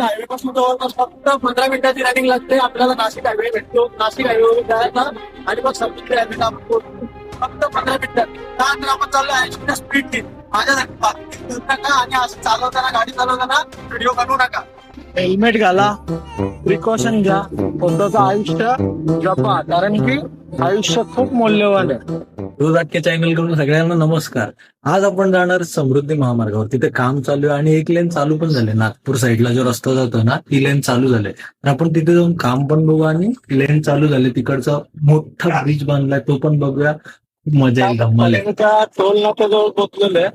Highway पासून जवळपास फक्त पंधरा मिनिटाची रनिंग लागते. आपल्याला नाशिक हायवे भेटतो. नाशिक हायवे जायचा आणि मग समुद्र हायवे आपण पोहोचतो. फक्त पंधरा मिनिटात त्यानंतर आपण चाललो ऐंशी स्पीड माझ्यासाठी बाकी नका आणि असं चालवताना गाडी चालवताना व्हिडिओ बनवू नका. हेल्मेट घाला. प्रिकॉशन घ्या. स्वतःचं आयुष्य जपा. कारण की आयुष्य खूप मौल्यवान आहे. रोज अख्ख्या चॅनलकडून सगळ्यांना नमस्कार. आज आपण जाणार समृद्धी महामार्गावर. तिथे काम चालू आहे आणि एक लेन चालू पण झाले. नागपूर साईडला जो रस्ता जातो ना ती लेन चालू झाले. तर आपण तिथे जाऊन काम पण बघू आणि लेन चालू झाले. तिकडचा मोठा ब्रिज बांधलाय तो पण बघूया. मजा येईल धम्माल त्या टोल नाक्याजवळ पोहोचलेलं आहे.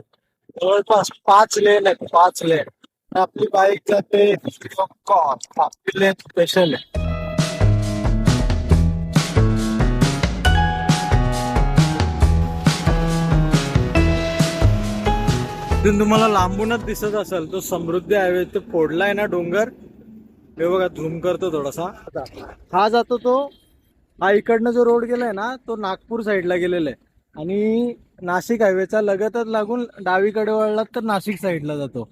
जवळपास पाच लेन आहेत पाच लेन आपली बाईक जाते लेन स्पेशल आहे. इथून तुम्हाला लांबूनच दिसत असेल. तो समृद्धी हायवे ते फोडलाय ना डोंगर? हे बघा झूम करतो थोडासा. हा जातो तो हा इकडनं जो रोड गेलाय ना तो नागपूर साईडला गेलेला आहे. आणि नाशिक हायवेचा लगतच लागून डावीकडे वळलात तर नाशिक साईडला जातो.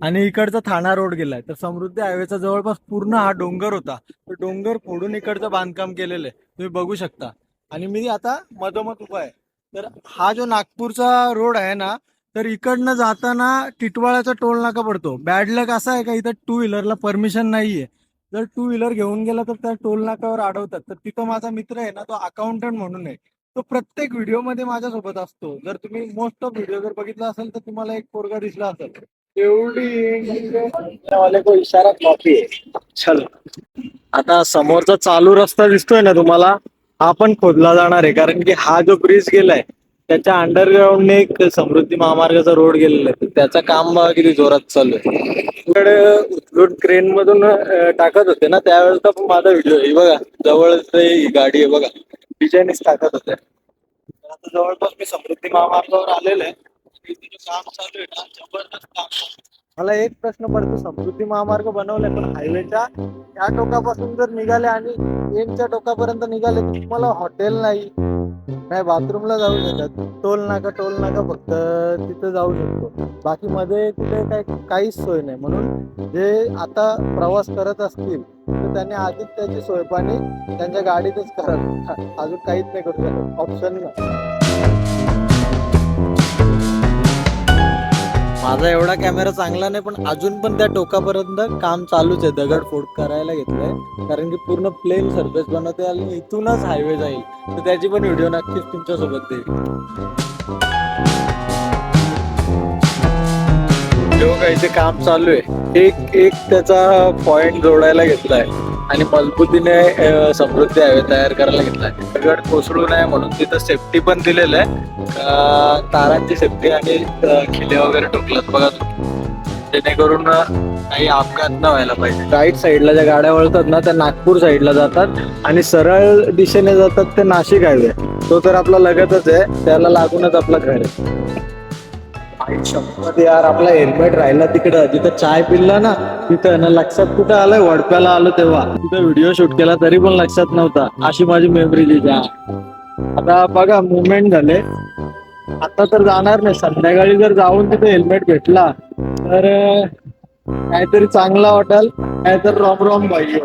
आणि इकडचा ठाणा रोड गेलाय. तर समृद्धी हायवेचा जवळपास पूर्ण हा डोंगर होता. तर डोंगर फोडून इकडचं बांधकाम केलेलं आहे. तुम्ही बघू शकता. आणि मी आता मधोमध उभा आहे. तर हा जो नागपूरचा रोड आहे ना तर इकडनं जाताना टिटवाळ्याचा टोल नाका पडतो. बॅड लक असा आहे का इथं टू व्हीलरला परमिशन नाहीये. जर टू व्हीलर घेऊन गेला तर त्या टोल नाक्यावर अडवतात तर तिथं माझा मित्र आहे ना तो अकाउंटंट म्हणून आहे. तो प्रत्येक व्हिडिओमध्ये माझ्यासोबत असतो. जर तुम्ही मोस्ट ऑफ व्हिडिओ जर बघितला असेल तर तुम्हाला एक पोरगा दिसला असेल. एवढी वाले को इशारा कॉपी आहे. चलो. आता समोरचा चालू रस्ता दिसतोय ना तुम्हाला? हा पण खोदला जाणार आहे. कारण की हा जो ब्रिज गेलाय त्याच्या अंडरग्राऊंडने एक समृद्धी महामार्गाचा रोड गेलेला आहे. त्याचं काम बघा किती जोरात चालू आहे. इकडे उचलून क्रेन मधून अं, टाकत होते ना त्यावेळेचा पण माझा व्हिडिओ आहे. बघा जवळ ही गाडी आहे बघा. डिझाईनच टाकत होते तर आता जवळपास मी समृद्धी महामार्गावर आलेलो आहे. काम चालू आहे ना जबरदस्त काम चालू आहे. मला एक प्रश्न पडतो. समृद्धी महामार्ग बनवलाय पण हायवेच्या या टोकापासून जर निघाले आणि एनच्या टोकापर्यंत निघाले तर तुम्हाला हॉटेल नाही नाही बाथरूमला जाऊ शकत. टोल नाका टोल नाका फक्त तिथं जाऊ शकतो. बाकी मध्ये कुठे काय काहीच सोय नाही. म्हणून जे आता प्रवास करत असतील तर त्यांनी आधीच त्याची सोय पाणी त्यांच्या गाडीतच करत अजून काहीच नाही करू शकत. ऑप्शन नाही. माझा एवढा कॅमेरा चांगला नाही पण अजून पण त्या टोकापर्यंत काम चालूच आहे. दगड फोड करायला घेतलंय. कारण की पूर्ण प्लेन सरफेस बनवते आणि इथूनच हायवे जाईल. तर त्याची पण व्हिडिओ नक्कीच तुमच्यासोबत देईल. काही काम चालू आहे एक एक त्याचा पॉइंट जोडायला घेतलाय. आणि मजबूतीने समृद्धी हायवे तयार करायला घेतलाय दगड कोसळू नये म्हणून तिथं सेफ्टी पण दिलेलं आहे. तारांची सेफ्टी आणि खिले वगैरे टोकलात बघा जेणेकरून काही अपघात न व्हायला पाहिजे. राईट साईडला ज्या गाड्या वळतात ना त्या नागपूर साईडला जातात. आणि सरळ दिशेने जातात ते नाशिक हायवे. तो तर आपला लगतच आहे. त्याला लागूनच आपलं घर आहे. मध्ये यार आपला हेल्मेट राहिला तिकडं. जिथं चाय पिल्ला ना तिथं. ना लक्षात कुठं आलंय? वडप्याला आलो तेव्हा. तिथं व्हिडिओ शूट केला तरी पण लक्षात नव्हता. अशी माझी मेमरी जी आता बघा मुवमेंट झाले. आता तर जाणार नाही. संध्याकाळी जर जाऊन तिथे हेल्मेट भेटला तर काहीतरी चांगला वाटेल. काहीतरी रॉम रॉम पाहिजे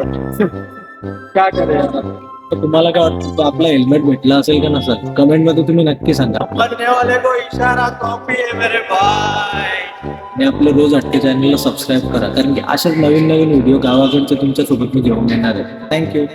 काय करेल तर तुम्हाला काय वाटतं तो आपला हेल्मेट भेटला असेल का नसेल? कमेंटमध्ये तुम्ही नक्की सांगा. बनने वाले को इशारा कॉपी है मेरे भाई. आणि आपलं रोज अट्टे चॅनलला सबस्क्राईब करा. कारण की अशाच नवीन नवीन व्हिडिओ गावाकडचे तुमच्यासोबत मी घेऊन येणार आहे. थँक्यू